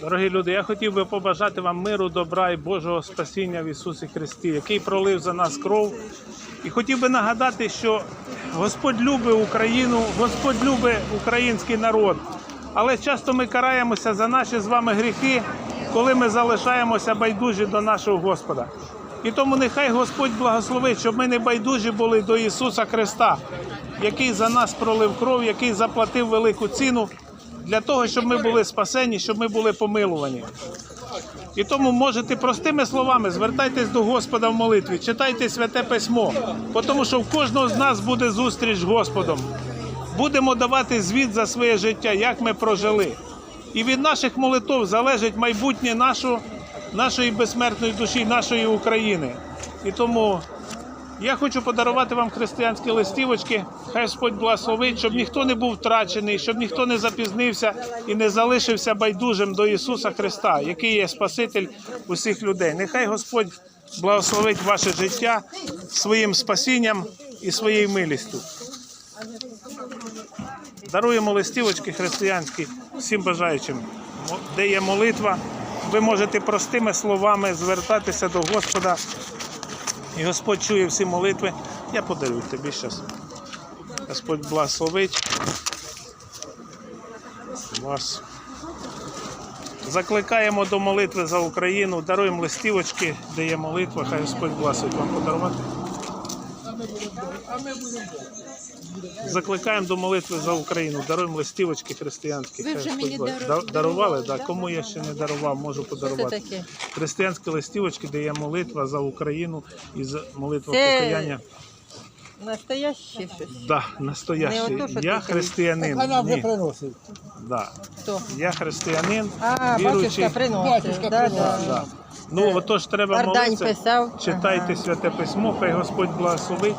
Дорогі люди, я хотів би побажати вам миру, добра і Божого спасіння в Ісусі Христі, який пролив за нас кров. І хотів би нагадати, що Господь любить Україну, Господь любить український народ. Але часто ми караємося за наші з вами гріхи, коли ми залишаємося байдужі до нашого Господа. І тому нехай Господь благословить, щоб ми не байдужі були до Ісуса Христа, який за нас пролив кров, який заплатив велику ціну для того, щоб ми були спасені, щоб ми були помилувані. І тому можете простими словами звертайтесь до Господа в молитві, читайте святе письмо, тому що в кожного з нас буде зустріч з Господом. Будемо давати звіт за своє життя, як ми прожили. І від наших молитв залежить майбутнє нашу, нашої безсмертної душі, нашої України. І тому я хочу подарувати вам християнські листівочки. Хай Господь благословить, щоб ніхто не був втрачений, щоб ніхто не запізнився і не залишився байдужим до Ісуса Христа, який є Спаситель усіх людей. Нехай Господь благословить ваше життя своїм спасінням і своєю милістю. Даруємо листівочки християнські всім бажаючим. Де є молитва, ви можете простими словами звертатися до Господа. І Господь чує всі молитви. Я подарую тобі зараз. Господь благословить вас. Закликаємо до молитви за Україну, даруємо листівочки, де є молитва. Хай Господь благословить вам подарувати. Закликаємо до молитви за Україну, даруємо листівочки християнські. Ви вже мені благословить. дару- Да- дарували? Да. Кому я ще не дарував, можу Це подарувати. таке. Християнські листівочки, де є молитва за Україну і за молитва Це- покаяння. Настояще щось. Да, настоящий. Не ото, що Я ти християнин. Вона вже Ні, приносить. да. Хто? Я християнин, А, віруючий. батюшка приносить. Батюшка Да, приносить. да. Да. Ну, отож треба Бардань молитися. писав. Читайте Ага. святе письмо, хай Господь благословить.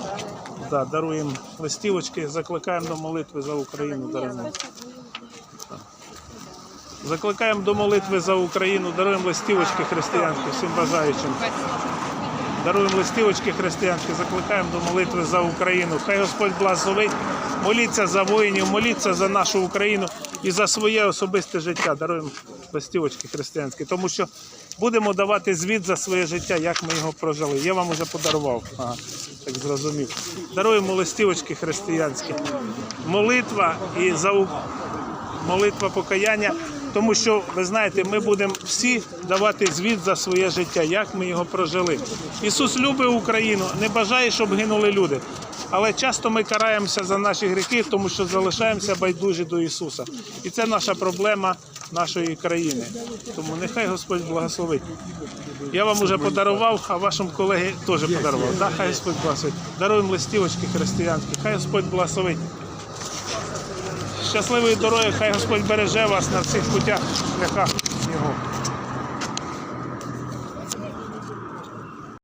Да, даруємо листівочки, закликаємо до молитви за Україну. Даруємо. Закликаємо до молитви за Україну, даруємо листівочки християнські всім бажаючим. Даруємо листівочки християнські, закликаємо до молитви за Україну. Хай Господь благословить. Моліться за воїнів, моліться за нашу Україну і за своє особисте життя. Даруємо листівочки християнські, тому що будемо давати звіт за своє життя, як ми його прожили. Я вам вже подарував. Ага, так зрозумів. Даруємо листівочки християнські. Молитва і за молитва покаяння. Тому що ви знаєте, ми будемо всі давати звіт за своє життя, як ми його прожили. Ісус любить Україну, не бажає, щоб гинули люди. Але часто ми караємося за наші гріхи, тому що залишаємося байдужі до Ісуса. І це наша проблема нашої країни. Тому нехай Господь благословить. Я вам уже подарував, а вашому колеги теж подарував. Да, хай Господь благословить. Даруємо листівочки християнські, хай Господь благословить. Щасливої дороги, хай Господь береже вас на всіх путях, шляхах Його.